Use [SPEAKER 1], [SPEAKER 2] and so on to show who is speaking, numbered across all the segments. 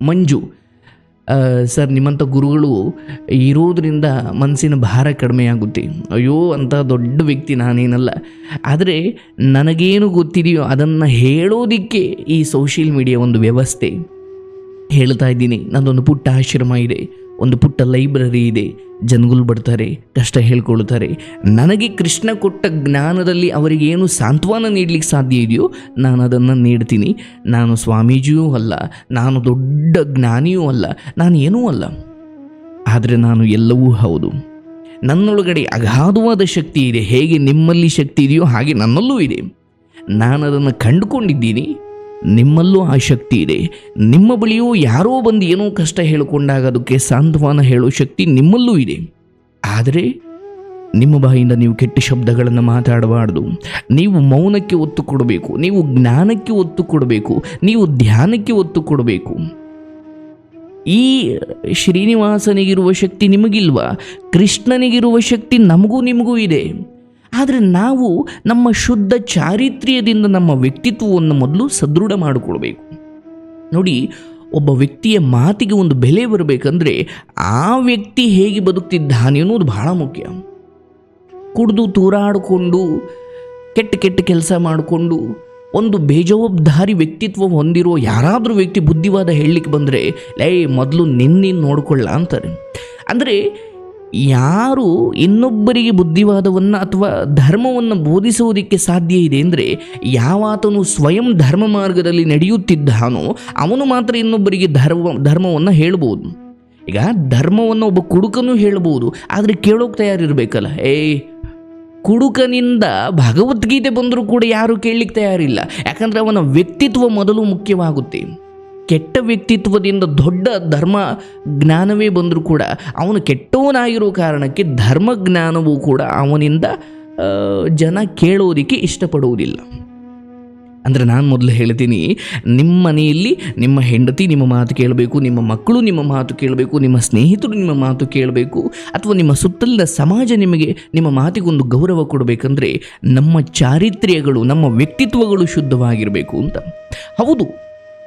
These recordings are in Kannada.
[SPEAKER 1] ಮಂಜು. ಸರ್, ನಿಮ್ಮಂಥ ಗುರುಗಳು ಇರೋದರಿಂದ ಮನಸ್ಸಿನ ಭಾರ ಕಡಿಮೆಯಾಗುತ್ತೆ ಅಯ್ಯೋ, ಅಂಥ ದೊಡ್ಡ ವ್ಯಕ್ತಿ ನಾನೇನಲ್ಲ. ಆದರೆ ನನಗೇನು ಗೊತ್ತಿದೆಯೋ ಅದನ್ನು ಹೇಳೋದಕ್ಕೆ ಈ ಸೋಷಿಯಲ್ ಮೀಡಿಯಾ ಒಂದು ವ್ಯವಸ್ಥೆ. ಹೇಳ್ತಾ ಇದ್ದೀನಿ, ನಂದೊಂದು ಪುಟ್ಟ ಆಶ್ರಮ ಇದೆ, ಒಂದು ಪುಟ್ಟ ಲೈಬ್ರರಿ ಇದೆ. ಜನಗಳು ಬರ್ತಾರೆ ಕಷ್ಟ ಹೇಳ್ಕೊಳ್ತಾರೆ. ನನಗೆ ಕೃಷ್ಣ ಕೊಟ್ಟ ಜ್ಞಾನದಲ್ಲಿ ಅವರಿಗೆ ಏನು ಸಾಂತ್ವನ ನೀಡಲಿಕ್ಕೆ ಸಾಧ್ಯ ಇದೆಯೋ, ನಾನು ಅದನ್ನು ನೀಡ್ತೀನಿ. ನಾನು ಸ್ವಾಮೀಜಿಯೂ ಅಲ್ಲ, ನಾನು ದೊಡ್ಡ ಜ್ಞಾನಿಯೂ ಅಲ್ಲ, ನಾನು ಏನೂ ಅಲ್ಲ. ಆದರೆ ನಾನು ಎಲ್ಲವೂ ಹೌದು. ನನ್ನೊಳಗಡೆ ಅಗಾಧವಾದ ಶಕ್ತಿ ಇದೆ, ಹೇಗೆ ನಿಮ್ಮಲ್ಲಿ ಶಕ್ತಿ ಇದೆಯೋ ಹಾಗೆ ನನ್ನಲ್ಲೂ ಇದೆ. ನಾನು ಅದನ್ನು ಕಂಡುಕೊಂಡಿದ್ದೀನಿ. ನಿಮ್ಮಲ್ಲೂ ಆ ಶಕ್ತಿ ಇದೆ. ನಿಮ್ಮ ಬಳಿಯೂ ಯಾರೋ ಬಂದು ಏನೋ ಕಷ್ಟ ಹೇಳಿಕೊಂಡಾಗ ಅದಕ್ಕೆ ಸಾಂತ್ವನ ಹೇಳೋ ಶಕ್ತಿ ನಿಮ್ಮಲ್ಲೂ ಇದೆ. ಆದರೆ ನಿಮ್ಮ ಬಾಯಿಂದ ನೀವು ಕೆಟ್ಟ ಶಬ್ದಗಳನ್ನು ಮಾತಾಡಬಾರ್ದು. ನೀವು ಮೌನಕ್ಕೆ ಒತ್ತು ಕೊಡಬೇಕು, ನೀವು ಜ್ಞಾನಕ್ಕೆ ಒತ್ತು ಕೊಡಬೇಕು, ನೀವು ಧ್ಯಾನಕ್ಕೆ ಒತ್ತು ಕೊಡಬೇಕು. ಈ ಶ್ರೀನಿವಾಸನಿಗಿರುವ ಶಕ್ತಿ ನಿಮಗಿಲ್ವಾ? ಕೃಷ್ಣನಿಗಿರುವ ಶಕ್ತಿ ನಮಗೂ ನಿಮಗೂ ಇದೆ. ಆದರೆ ನಾವು ನಮ್ಮ ಶುದ್ಧ ಚಾರಿತ್ರ್ಯದಿಂದ ನಮ್ಮ ವ್ಯಕ್ತಿತ್ವವನ್ನು ಮೊದಲು ಸದೃಢ ಮಾಡಿಕೊಳ್ಬೇಕು. ನೋಡಿ, ಒಬ್ಬ ವ್ಯಕ್ತಿಯ ಮಾತಿಗೆ ಒಂದು ಬೆಲೆ ಬರಬೇಕಂದ್ರೆ ಆ ವ್ಯಕ್ತಿ ಹೇಗೆ ಬದುಕ್ತಿದ್ದಾನೆ ಅನ್ನೋದು ಬಹಳ ಮುಖ್ಯ. ಕುಡಿದು ತೂರಾಡಿಕೊಂಡು, ಕೆಟ್ಟ ಕೆಟ್ಟ ಕೆಲಸ ಮಾಡಿಕೊಂಡು, ಒಂದು ಬೇಜವಾಬ್ದಾರಿ ವ್ಯಕ್ತಿತ್ವ ಹೊಂದಿರೋ ಯಾರಾದರೂ ವ್ಯಕ್ತಿ ಬುದ್ಧಿವಾದ ಹೇಳಲಿಕ್ಕೆ ಬಂದರೆ, ಲೈ, ಮೊದಲು ನಿನ್ನ ನೋಡ್ಕೊಳ್ಳ ಅಂತಾರೆ. ಅಂದರೆ ಯಾರು ಇನ್ನೊಬ್ಬರಿಗೆ ಬುದ್ಧಿವಾದವನ್ನು ಅಥವಾ ಧರ್ಮವನ್ನು ಬೋಧಿಸುವುದಕ್ಕೆ ಸಾಧ್ಯ ಇದೆ ಅಂದರೆ ಯಾವಾತನು ಸ್ವಯಂ ಧರ್ಮ ಮಾರ್ಗದಲ್ಲಿ ನಡೆಯುತ್ತಿದ್ದಾನೋ ಅವನು ಮಾತ್ರ ಇನ್ನೊಬ್ಬರಿಗೆ ಧರ್ಮ, ಧರ್ಮವನ್ನು ಹೇಳ್ಬೋದು. ಈಗ ಧರ್ಮವನ್ನು ಒಬ್ಬ ಕುಡುಕನು ಹೇಳ್ಬೋದು, ಆದರೆ ಕೇಳೋಕೆ ತಯಾರಿರಬೇಕಲ್ಲ. ಏಯ್ ಕುಡುಕನಿಂದ ಭಗವದ್ಗೀತೆ ಬಂದರೂ ಕೂಡ ಯಾರು ಕೇಳಲಿಕ್ಕೆ ತಯಾರಿಲ್ಲ. ಯಾಕಂದರೆ ಅವನ ವ್ಯಕ್ತಿತ್ವ ಮೊದಲು ಮುಖ್ಯವಾಗುತ್ತೆ. ಕೆಟ್ಟ ವ್ಯಕ್ತಿತ್ವದಿಂದ ದೊಡ್ಡ ಧರ್ಮ ಜ್ಞಾನವೇ ಬಂದರೂ ಕೂಡ ಅವನು ಕೆಟ್ಟವನಾಗಿರೋ ಕಾರಣಕ್ಕೆ ಧರ್ಮ ಜ್ಞಾನವೂ ಕೂಡ ಅವನಿಂದ ಜನ ಕೇಳೋದಕ್ಕೆ ಇಷ್ಟಪಡುವುದಿಲ್ಲ. ಅಂದರೆ ನಾನು ಮೊದಲು ಹೇಳ್ತೀನಿ ನಿಮ್ಮ ಮನೆಯಲ್ಲಿ ನಿಮ್ಮ ಹೆಂಡತಿ ನಿಮ್ಮ ಮಾತು ಕೇಳಬೇಕು, ನಿಮ್ಮ ಮಕ್ಕಳು ನಿಮ್ಮ ಮಾತು ಕೇಳಬೇಕು, ನಿಮ್ಮ ಸ್ನೇಹಿತರು ನಿಮ್ಮ ಮಾತು ಕೇಳಬೇಕು, ಅಥವಾ ನಿಮ್ಮ ಸುತ್ತಲಿನ ಸಮಾಜ ನಿಮಗೆ ನಿಮ್ಮ ಮಾತಿಗೊಂದು ಗೌರವ ಕೊಡಬೇಕಂದ್ರೆ ನಮ್ಮ ಚಾರಿತ್ರ್ಯಗಳು, ನಮ್ಮ ವ್ಯಕ್ತಿತ್ವಗಳು ಶುದ್ಧವಾಗಿರಬೇಕು ಅಂತ. ಹೌದು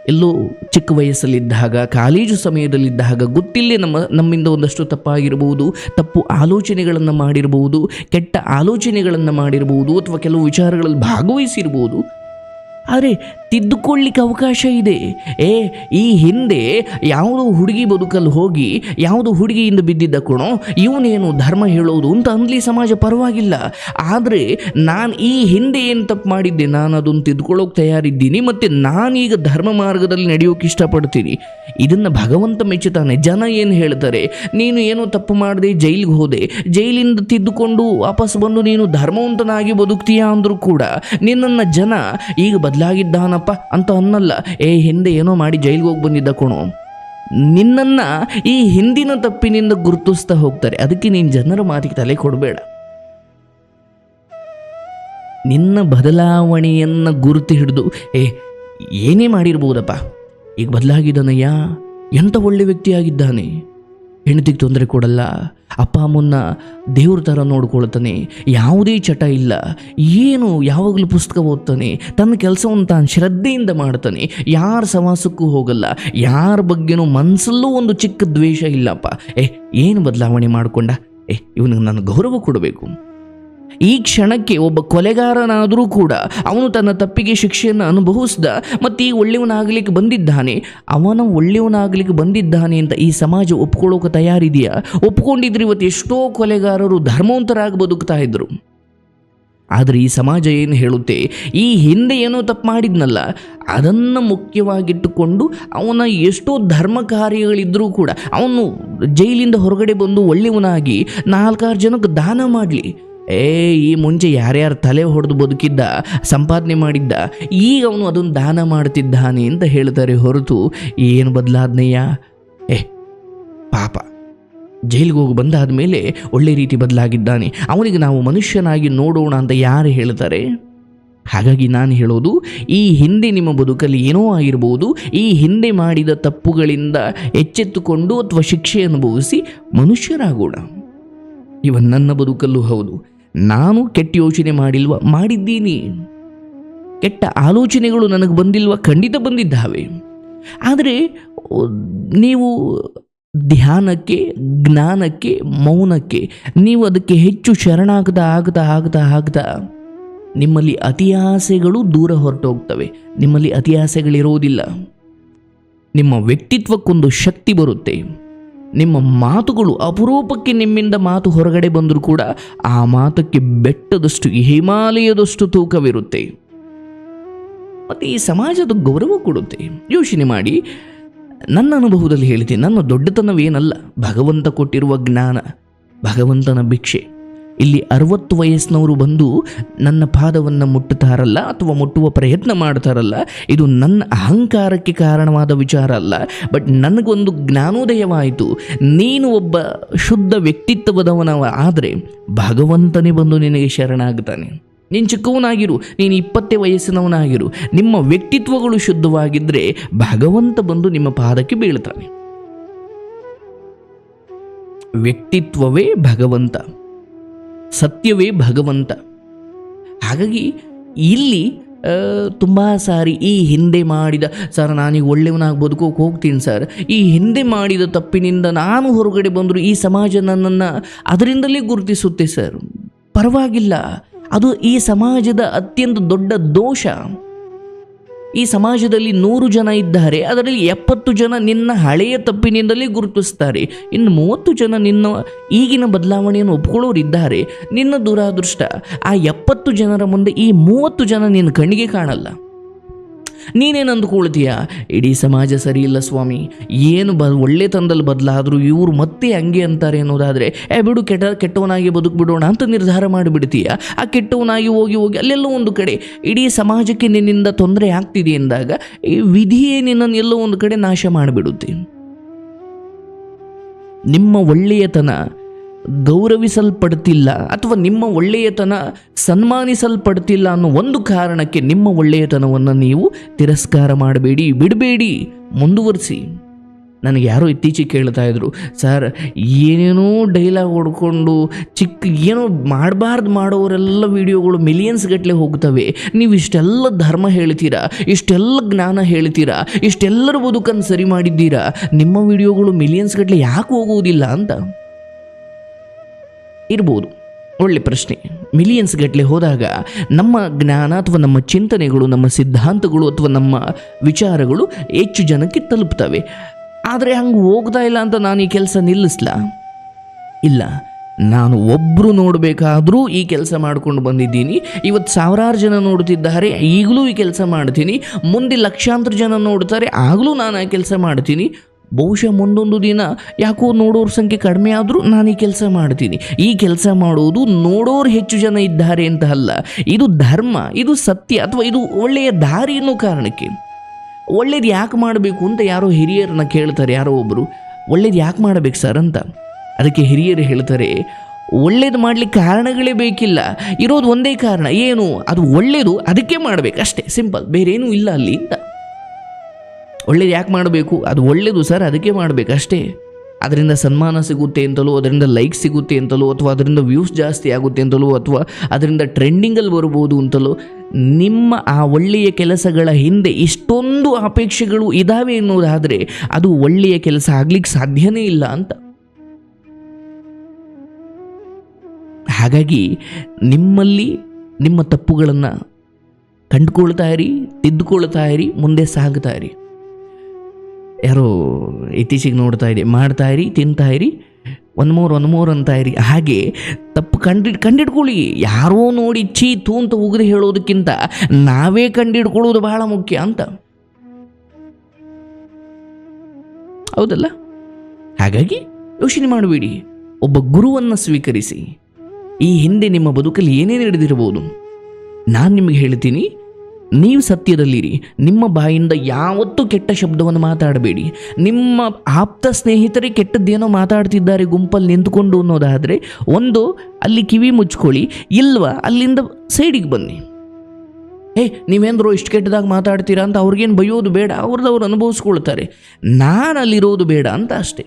[SPEAKER 1] ಎಲ್ಲೋ ಚಿಕ್ಕ ವಯಸ್ಸಲ್ಲಿದ್ದಾಗ, ಕಾಲೇಜು ಸಮಯದಲ್ಲಿದ್ದಾಗ ಗೊತ್ತಿಲ್ಲೇ ನಮ್ಮ, ನಮ್ಮಿಂದ ಒಂದಷ್ಟು ತಪ್ಪಾಗಿರಬಹುದು ತಪ್ಪು ಆಲೋಚನೆಗಳನ್ನು ಮಾಡಿರಬಹುದು ಕೆಟ್ಟ ಆಲೋಚನೆಗಳನ್ನು ಮಾಡಿರಬಹುದು ಅಥವಾ ಕೆಲವು ವಿಚಾರಗಳಲ್ಲಿ ಭಾಗವಹಿಸಿರ್ಬೋದು. ಆದರೆ ತಿದ್ದುಕೊಳ್ಳಿಕ್ಕೆ ಅವಕಾಶ ಇದೆ. ಏ, ಈ ಹಿಂದೆ ಯಾವುದೋ ಹುಡುಗಿ ಬದುಕಲ್ಲಿ ಹೋಗಿ, ಯಾವುದೋ ಹುಡುಗಿಯಿಂದ ಬಿದ್ದಿದ್ದ ಕಣೋ, ಇವನೇನು ಧರ್ಮ ಹೇಳೋದು ಅಂತ ಅನ್ಲಿ ಸಮಾಜ ಪರವಾಗಿಲ್ಲ. ಆದರೆ ನಾನು ಈ ಹಿಂದೆ ಏನು ತಪ್ಪು ಮಾಡಿದ್ದೆ, ನಾನು ಅದನ್ನು ತಿದ್ದುಕೊಳ್ಳೋಕೆ ತಯಾರಿದ್ದೀನಿ, ಮತ್ತು ನಾನೀಗ ಧರ್ಮ ಮಾರ್ಗದಲ್ಲಿ ನಡೆಯೋಕೆ ಇಷ್ಟಪಡ್ತೀನಿ. ಇದನ್ನು ಭಗವಂತ ಮೆಚ್ಚುತ್ತಾನೆ. ಜನ ಏನು ಹೇಳ್ತಾರೆ, ನೀನು ಏನೋ ತಪ್ಪು ಮಾಡದೆ, ಜೈಲಿಗೆ ಹೋದೆ. ಜೈಲಿಂದ ತಿದ್ದುಕೊಂಡು ವಾಪಸ್ ಬಂದು ನೀನು ಧರ್ಮವಂತನಾಗಿ ಬದುಕ್ತೀಯಾ ಅಂದರೂ ಕೂಡ ನಿನ್ನನ್ನು ಜನ ಈಗ ಬದಲಾಗಿದ್ದಾನಪ್ಪ ಅಂತ ಅನ್ನಲ್ಲ. ಏ, ಹಿಂದೆ ಏನೋ ಮಾಡಿ ಜೈಲಿಗೆ ಹೋಗಿ ಬಂದಿದ್ದ ಕಣೋ. ನಿನ್ನನ್ನು ಈ ಹಿಂದಿನ ತಪ್ಪಿನಿಂದ ಗುರುತಿಸ್ತಾ ಹೋಗ್ತಾರೆ. ಅದಕ್ಕೆ ನೀನು ಜನರ ಮಾತಿಗೆ ತಲೆ ಕೊಡಬೇಡ. ನಿನ್ನ ಬದಲಾವಣೆಯನ್ನು ಗುರುತು ಹಿಡಿದು, ಏ, ಏನೇ ಮಾಡಿರ್ಬೋದಪ್ಪ. ಈಗ ಬದಲಾಗಿದ್ದಾನಯ್ಯ? ಎಂಥ ಒಳ್ಳೆ ವ್ಯಕ್ತಿಯಾಗಿದ್ದಾನೆ? ಹೆಂಡತಿಗೆ ತೊಂದರೆ ಕೊಡಲ್ಲ. ಅಪ್ಪ, ಅಮ್ಮನ್ನ ದೇವ್ರ ಥರ ನೋಡ್ಕೊಳ್ತಾನೆ. ಯಾವುದೇ ಚಟ ಇಲ್ಲ. ಏನು ಯಾವಾಗಲೂ ಪುಸ್ತಕ ಓದ್ತಾನೆ. ತನ್ನ ಕೆಲಸವನ್ನು ತಾನು ಶ್ರದ್ಧೆಯಿಂದ ಮಾಡ್ತಾನೆ. ಯಾರ ಸವಾಸಕ್ಕೂ ಹೋಗಲ್ಲ. ಯಾರ ಬಗ್ಗೆನೂ ಮನಸ್ಸಲ್ಲೂ ಒಂದು ಚಿಕ್ಕ ದ್ವೇಷ ಇಲ್ಲಪ್ಪ. ಏ, ಏನು ಬದಲಾವಣೆ ಮಾಡಿಕೊಂಡ? ಏ, ಇವನಿಗೆ ನಾನು ಗೌರವ ಕೊಡಬೇಕು. ಈ ಕ್ಷಣಕ್ಕೆ ಒಬ್ಬ ಕೊಲೆಗಾರನಾದರೂ ಕೂಡ ಅವನು ತನ್ನ ತಪ್ಪಿಗೆ ಶಿಕ್ಷೆಯನ್ನು ಅನುಭವಿಸ್ದ, ಮತ್ತು ಈ ಒಳ್ಳೆಯವನಾಗಲಿಕ್ಕೆ ಬಂದಿದ್ದಾನೆ. ಅವನ ಒಳ್ಳೆಯವನಾಗಲಿಕ್ಕೆ ಬಂದಿದ್ದಾನೆ ಅಂತ ಈ ಸಮಾಜ ಒಪ್ಕೊಳ್ಳೋಕೆ ತಯಾರಿದೆಯಾ? ಒಪ್ಕೊಂಡಿದ್ರೆ ಇವತ್ತು ಎಷ್ಟೋ ಕೊಲೆಗಾರರು ಧರ್ಮವಂತರಾಗಿ ಬದುಕ್ತಾ ಇದ್ರು. ಆದರೆ ಈ ಸಮಾಜ ಏನು ಹೇಳುತ್ತೆ? ಈ ಹಿಂದೆ ಏನೋ ತಪ್ಪು ಮಾಡಿದ್ನಲ್ಲ, ಅದನ್ನು ಮುಖ್ಯವಾಗಿಟ್ಟುಕೊಂಡು ಅವನ ಎಷ್ಟೋ ಧರ್ಮ ಕಾರ್ಯಗಳಿದ್ದರೂ ಕೂಡ ಅವನು ಜೈಲಿಂದ ಹೊರಗಡೆ ಬಂದು ಒಳ್ಳೆಯವನಾಗಿ ನಾಲ್ಕಾರು ಜನಕ್ಕೆ ದಾನ ಮಾಡಲಿ. ಏ, ಈ ಮುಂಚೆ ಯಾರ್ಯಾರು ತಲೆ ಹೊಡೆದು ಬದುಕಿದ್ದ, ಸಂಪಾದನೆ ಮಾಡಿದ್ದ, ಈಗ ಅವನು ಅದನ್ನು ದಾನ ಮಾಡ್ತಿದ್ದಾನೆ ಅಂತ ಹೇಳ್ತಾರೆ ಹೊರತು ಏನು ಬದಲಾದ್ನಯ್ಯ? ಏ, ಪಾಪ. ಜೈಲಿಗೆ ಹೋಗಿ ಬಂದಾದ ಮೇಲೆ ಒಳ್ಳೆ ರೀತಿ ಬದಲಾಗಿದ್ದಾನೆ. ಅವನಿಗೆ ನಾವು ಮನುಷ್ಯನಾಗಿ ನೋಡೋಣ ಅಂತ ಯಾರು ಹೇಳ್ತಾರೆ? ಹಾಗಾಗಿ ನಾನು ಹೇಳೋದು, ಈ ಹಿಂದೆ ನಿಮ್ಮ ಬದುಕಲ್ಲಿ ಏನೋ ಆಗಿರ್ಬೋದು, ಈ ಹಿಂದೆ ಮಾಡಿದ ತಪ್ಪುಗಳಿಂದ ಎಚ್ಚೆತ್ತುಕೊಂಡು ಅಥವಾ ಶಿಕ್ಷೆ ಅನುಭವಿಸಿ ಮನುಷ್ಯರಾಗೋಣ. ಇವನ್ ನನ್ನ ಬದುಕಲ್ಲೂ ಹೌದು. ನಾನು ಕೆಟ್ಟ ಯೋಚನೆ ಮಾಡಿಲ್ವ? ಮಾಡಿದ್ದೀನಿ. ಕೆಟ್ಟ ಆಲೋಚನೆಗಳು ನನಗೆ ಬಂದಿಲ್ವ? ಖಂಡಿತ ಬಂದಿದ್ದಾವೆ. ಆದರೆ ನೀವು ಧ್ಯಾನಕ್ಕೆ, ಜ್ಞಾನಕ್ಕೆ, ಮೌನಕ್ಕೆ, ನೀವು ಅದಕ್ಕೆ ಹೆಚ್ಚು ಶರಣಾಗ್ತಾ, ಆಗ್ತಾ ಆಗ್ತಾ ಆಗ್ತಾ, ನಿಮ್ಮಲ್ಲಿ ಅತಿಯಾಸೆಗಳು ದೂರ ಹೊರಟೋಗ್ತವೆ. ನಿಮ್ಮಲ್ಲಿ ಅತಿಯಾಸೆಗಳಿರೋದಿಲ್ಲ ನಿಮ್ಮ ವ್ಯಕ್ತಿತ್ವಕ್ಕೊಂದು ಶಕ್ತಿ ಬರುತ್ತೆ. ನಿಮ್ಮ ಮಾತುಗಳು ಅಪರೂಪಕ್ಕೆ ನಿಮ್ಮಿಂದ ಮಾತು ಹೊರಗಡೆ ಬಂದರೂ ಕೂಡ ಆ ಮಾತಕ್ಕೆ ಬೆಟ್ಟದಷ್ಟು, ಹಿಮಾಲಯದಷ್ಟು ತೂಕವಿರುತ್ತೆ. ಮತ್ತು ಈ ಸಮಾಜದ ಗೌರವ ಕೊಡುತ್ತೆ. ಯೋಚನೆ ಮಾಡಿ. ನನ್ನ ಅನುಭವದಲ್ಲಿ ಹೇಳ್ತೀನಿ ನನ್ನ ದೊಡ್ಡತನವೇನಲ್ಲ, ಭಗವಂತ ಕೊಟ್ಟಿರುವ ಜ್ಞಾನ, ಭಗವಂತನ ಭಿಕ್ಷೆ. ಇಲ್ಲಿ ಅರವತ್ತು ವಯಸ್ಸಿನವರು ಬಂದು ನನ್ನ ಪಾದವನ್ನು ಮುಟ್ಟುತ್ತಾರಲ್ಲ ಅಥವಾ ಮುಟ್ಟುವ ಪ್ರಯತ್ನ ಮಾಡ್ತಾರಲ್ಲ ಇದು ನನ್ನ ಅಹಂಕಾರಕ್ಕೆ ಕಾರಣವಾದ ವಿಚಾರ ಅಲ್ಲ. ಬಟ್ ನನಗೊಂದು ಜ್ಞಾನೋದಯವಾಯಿತು. ನೀನು ಒಬ್ಬ ಶುದ್ಧ ವ್ಯಕ್ತಿತ್ವದವನವ ಆದರೆ ಭಗವಂತನೇ ಬಂದು ನಿನಗೆ ಶರಣಾಗ್ತಾನೆ ನೀನು ಚಿಕ್ಕವನಾಗಿರು, ನೀನು ಇಪ್ಪತ್ತೇ ವಯಸ್ಸಿನವನಾಗಿರು. ನಿಮ್ಮ ವ್ಯಕ್ತಿತ್ವಗಳು ಶುದ್ಧವಾಗಿದ್ದರೆ ಭಗವಂತ ಬಂದು ನಿಮ್ಮ ಪಾದಕ್ಕೆ ಬೀಳ್ತಾನೆ ವ್ಯಕ್ತಿತ್ವವೇ ಭಗವಂತ. ಸತ್ಯವೇ ಭಗವಂತ. ಹಾಗಾಗಿ ಇಲ್ಲಿ ತುಂಬ ಸಾರಿ ಈ ಹಿಂದೆ ಮಾಡಿದ, ಸರ್, ನಾನೀಗ ಒಳ್ಳೆಯವನಾಗಿ ಬದುಕೋಕೆ ಹೋಗ್ತೀನಿ ಸರ್. ಈ ಹಿಂದೆ ಮಾಡಿದ ತಪ್ಪಿನಿಂದ ನಾನು ಹೊರಗಡೆ ಬಂದರೂ ಈ ಸಮಾಜ ನನ್ನನ್ನು ಅದರಿಂದಲೇ ಗುರುತಿಸುತ್ತೆ ಸರ್. ಪರವಾಗಿಲ್ಲ. ಅದು ಈ ಸಮಾಜದ ಅತ್ಯಂತ ದೊಡ್ಡ ದೋಷ. ಈ ಸಮಾಜದಲ್ಲಿ ನೂರು ಜನ ಇದ್ದಾರೆ, ಅದರಲ್ಲಿ ಎಪ್ಪತ್ತು ಜನ ನಿನ್ನ ಹಳೆಯ ತಪ್ಪಿನಿಂದಲೇ ಗುರುತಿಸ್ತಾರೆ. ಇನ್ನು ಮೂವತ್ತು ಜನ ನಿನ್ನ ಈಗಿನ ಬದಲಾವಣೆಯನ್ನು ಒಪ್ಕೊಳ್ಳೋರಿದ್ದಾರೆ ನಿನ್ನ ದುರಾದೃಷ್ಟ, ಆ ಎಪ್ಪತ್ತು ಜನರ ಮುಂದೆ ಈ ಮೂವತ್ತು ಜನ ನಿನ್ನ ಕಣ್ಣಿಗೆ ಕಾಣಲ್ಲ. ನೀನೇನು ಅಂದ್ಕೊಳ್ತೀಯ ಇಡೀ ಸಮಾಜ ಸರಿ ಇಲ್ಲ ಸ್ವಾಮಿ. ಏನು ಬ, ಒಳ್ಳೆ ತಂದಲ್ಲಿ ಬದಲಾದರೂ ಇವರು ಮತ್ತೆ ಹಂಗೆ ಅಂತಾರೆ ಅನ್ನೋದಾದರೆ, ಏ ಬಿಡು, ಕೆಟ್ಟ, ಕೆಟ್ಟವನಾಗಿ ಬದುಕ್ಬಿಡೋಣ ಅಂತ ನಿರ್ಧಾರ ಮಾಡಿಬಿಡ್ತೀಯ? ಆ ಕೆಟ್ಟವನಾಗಿ ಹೋಗಿ ಹೋಗಿ ಅಲ್ಲೆಲ್ಲೋ ಒಂದು ಕಡೆ ಇಡೀ ಸಮಾಜಕ್ಕೆ ನಿನ್ನಿಂದ ತೊಂದರೆ ಆಗ್ತಿದೆ ಎಂದಾಗ, ಈ ವಿಧಿಯೇ ನಿನ್ನನ್ನು ಎಲ್ಲೋ ಒಂದು ಕಡೆ ನಾಶ ಮಾಡಿಬಿಡುತ್ತೆ. ನಿಮ್ಮ ಒಳ್ಳೆಯತನ ಗೌರವಿಸಲ್ಪಡ್ತಿಲ್ಲ ಅಥವಾ ನಿಮ್ಮ ಒಳ್ಳೆಯತನ ಸನ್ಮಾನಿಸಲ್ಪಡ್ತಿಲ್ಲ ಅನ್ನೋ ಒಂದು ಕಾರಣಕ್ಕೆ ನಿಮ್ಮ ಒಳ್ಳೆಯತನವನ್ನು ನೀವು ತಿರಸ್ಕಾರ ಮಾಡಬೇಡಿ, ಬಿಡಬೇಡಿ, ಮುಂದುವರಿಸಿ. ನನಗೆ ಯಾರೋ ಇತ್ತೀಚೆಗೆ ಕೇಳ್ತಾ ಇದ್ರು, ಸರ್, ಏನೇನೋ ಡೈಲಾಗ್ ಹೊಡ್ಕೊಂಡು ಚಿಕ್ಕ, ಏನೋ ಮಾಡಬಾರ್ದು ಮಾಡೋರೆಲ್ಲ ವಿಡಿಯೋಗಳು ಮಿಲಿಯನ್ಸ್ ಗಟ್ಟಲೆ ಹೋಗ್ತವೆ. ನೀವು ಇಷ್ಟೆಲ್ಲ ಧರ್ಮ ಹೇಳ್ತೀರಾ, ಇಷ್ಟೆಲ್ಲ ಜ್ಞಾನ ಹೇಳ್ತೀರಾ, ಇಷ್ಟೆಲ್ಲರ ಬದುಕನ್ನು ಸರಿ ಮಾಡಿದ್ದೀರಾ? ನಿಮ್ಮ ವಿಡಿಯೋಗಳು ಮಿಲಿಯನ್ಸ್ ಗಟ್ಟಲೆ ಯಾಕೆ ಹೋಗುವುದಿಲ್ಲ? ಅಂತ. ಇರ್ಬೋದು. ಒಳ್ಳೆ ಪ್ರಶ್ನೆ. ಮಿಲಿಯನ್ಸ್ ಗಟ್ಟಲೆ ಹೋದಾಗ ನಮ್ಮ ಜ್ಞಾನ ಅಥವಾ ನಮ್ಮ ಚಿಂತನೆಗಳು, ನಮ್ಮ ಸಿದ್ಧಾಂತಗಳು ಅಥವಾ ನಮ್ಮ ವಿಚಾರಗಳು ಹೆಚ್ಚು ಜನಕ್ಕೆ ತಲುಪ್ತವೆ. ಆದರೆ ಹಂಗೆ ಹೋಗ್ತಾ ಇಲ್ಲ ಅಂತ ನಾನು ಈ ಕೆಲಸ ನಿಲ್ಲಿಸ್ಲಾ? ಇಲ್ಲ. ನಾನು ಒಬ್ಬರು ನೋಡಬೇಕಾದರೂ ಈ ಕೆಲಸ ಮಾಡ್ಕೊಂಡು ಬಂದಿದ್ದೀನಿ. ಇವತ್ತು ಸಾವಿರಾರು ಜನ ನೋಡ್ತಿದ್ದಾರೆ, ಈಗಲೂ ಈ ಕೆಲಸ ಮಾಡ್ತೀನಿ. ಮುಂದೆ ಲಕ್ಷಾಂತರ ಜನ ನೋಡ್ತಾರೆ, ಆಗಲೂ ನಾನು ಆ ಕೆಲಸ ಮಾಡ್ತೀನಿ. ಬಹುಶಃ ಮುಂದೊಂದು ದಿನ ಯಾಕೋ ನೋಡೋರ ಸಂಖ್ಯೆ ಕಡಿಮೆ ಆದರೂ ನಾನು ಈ ಕೆಲಸ ಮಾಡ್ತೀನಿ. ಈ ಕೆಲಸ ಮಾಡೋದು ನೋಡೋರು ಹೆಚ್ಚು ಜನ ಇದ್ದಾರೆ ಅಂತ ಅಲ್ಲ, ಇದು ಧರ್ಮ, ಇದು ಸತ್ಯ ಅಥವಾ ಇದು ಒಳ್ಳೆಯ ದಾರಿ ಅನ್ನೋ ಕಾರಣಕ್ಕೆ. ಒಳ್ಳೇದು ಯಾಕೆ ಮಾಡಬೇಕು ಅಂತ ಯಾರೋ ಹಿರಿಯರನ್ನ ಕೇಳ್ತಾರೆ, ಯಾರೋ ಒಬ್ಬರು ಒಳ್ಳೇದು ಯಾಕೆ ಮಾಡಬೇಕು ಸರ್ ಅಂತ. ಅದಕ್ಕೆ ಹಿರಿಯರು ಹೇಳ್ತಾರೆ, ಒಳ್ಳೇದು ಮಾಡಲಿಕ್ಕೆ ಕಾರಣಗಳೇ ಬೇಕಿಲ್ಲ. ಇರೋದು ಒಂದೇ ಕಾರಣ, ಏನು? ಅದು ಒಳ್ಳೇದು, ಅದಕ್ಕೆ ಮಾಡಬೇಕು. ಅಷ್ಟೇ, ಸಿಂಪಲ್. ಬೇರೇನೂ ಇಲ್ಲ ಅಲ್ಲಿ ಅಂತ. ಒಳ್ಳೇದು ಯಾಕೆ ಮಾಡಬೇಕು? ಅದು ಒಳ್ಳೆಯದು ಸರ್, ಅದಕ್ಕೆ ಮಾಡಬೇಕಷ್ಟೇ ಅದರಿಂದ ಸನ್ಮಾನ ಸಿಗುತ್ತೆ ಅಂತಲೋ, ಅದರಿಂದ ಲೈಕ್ ಸಿಗುತ್ತೆ ಅಂತಲೋ, ಅಥವಾ ಅದರಿಂದ ವ್ಯೂಸ್ ಜಾಸ್ತಿ ಆಗುತ್ತೆ ಅಂತಲೋ, ಅಥವಾ ಅದರಿಂದ ಟ್ರೆಂಡಿಂಗಲ್ಲಿ ಬರ್ಬೋದು ಅಂತಲೋ, ನಿಮ್ಮ ಆ ಒಳ್ಳೆಯ ಕೆಲಸಗಳ ಹಿಂದೆ ಇಷ್ಟೊಂದು ಅಪೇಕ್ಷೆಗಳು ಇದ್ದಾವೆ ಎನ್ನುವುದಾದರೆ ಅದು ಒಳ್ಳೆಯ ಕೆಲಸ ಆಗ್ಲಿಕ್ಕೆ ಸಾಧ್ಯನೇ ಇಲ್ಲ ಅಂತ. ಹಾಗಾಗಿ ನಿಮ್ಮಲ್ಲಿ ನಿಮ್ಮ ತಪ್ಪುಗಳನ್ನು ಕಂಡುಕೊಳ್ತಾ ಇರಿ, ತಿದ್ದುಕೊಳ್ತಾ ಇರಿ, ಮುಂದೆ ಸಾಗ್ತಾ ಇರಿ. ಯಾರೋ ಇತ್ತೀಚೆಗೆ ನೋಡ್ತಾ ಇದೆ ಮಾಡ್ತಾ ಇರಿ, ತಿಂತಾ ಇರಿ, ಒಂದು ಮೂರು ಒಂದು ಮೂರು ಅಂತ ಇರಿ. ಹಾಗೆ ತಪ್ಪು ಕಂಡಿ, ಕಂಡಿಡ್ಕೊಳ್ಳಿ. ಯಾರೋ ನೋಡಿ ಛೀ ತೂ ಅಂತ ಉಗಿದು ಹೇಳೋದಕ್ಕಿಂತ ನಾವೇ ಕಂಡಿಡ್ಕೊಳ್ಳೋದು ಬಹಳ ಮುಖ್ಯ ಅಂತ. ಹೌದಲ್ಲ? ಹಾಗಾಗಿ ಯೋಚನೆ ಮಾಡಬೇಡಿ ಒಬ್ಬ ಗುರುವನ್ನು ಸ್ವೀಕರಿಸಿ. ಈ ಹಿಂದೆ ನಿಮ್ಮ ಬದುಕಲ್ಲಿ ಏನೇನು ನಡೆದಿರಬಹುದು, ನಾನು ನಿಮಗೆ ಹೇಳ್ತೀನಿ ನೀವು ಸತ್ಯದಲ್ಲಿರಿ. ನಿಮ್ಮ ಬಾಯಿಂದ ಯಾವತ್ತೂ ಕೆಟ್ಟ ಶಬ್ದವನ್ನು ಮಾತಾಡಬೇಡಿ. ನಿಮ್ಮ ಆಪ್ತ ಸ್ನೇಹಿತರೇ ಕೆಟ್ಟದ್ದೇನೋ ಮಾತಾಡ್ತಿದ್ದಾರೆ ಗುಂಪಲ್ಲಿ ನಿಂತ್ಕೊಂಡು ಅನ್ನೋದಾದರೆ, ಒಂದು, ಅಲ್ಲಿ ಕಿವಿ ಮುಚ್ಕೊಳ್ಳಿ, ಇಲ್ವಾ, ಅಲ್ಲಿಂದ ಸೈಡಿಗೆ ಬನ್ನಿ. ಏ ನೀವೇಂದ್ರೂ ಇಷ್ಟು ಕೆಟ್ಟದಾಗ ಮಾತಾಡ್ತೀರಾ ಅಂತ ಅವ್ರಿಗೇನು ಬೈಯೋದು ಬೇಡ ಅವ್ರದ್ದು ಅವ್ರು ಅನುಭವಿಸ್ಕೊಳ್ತಾರೆ. ನಾನು ಅಲ್ಲಿರೋದು ಬೇಡ ಅಂತ ಅಷ್ಟೇ.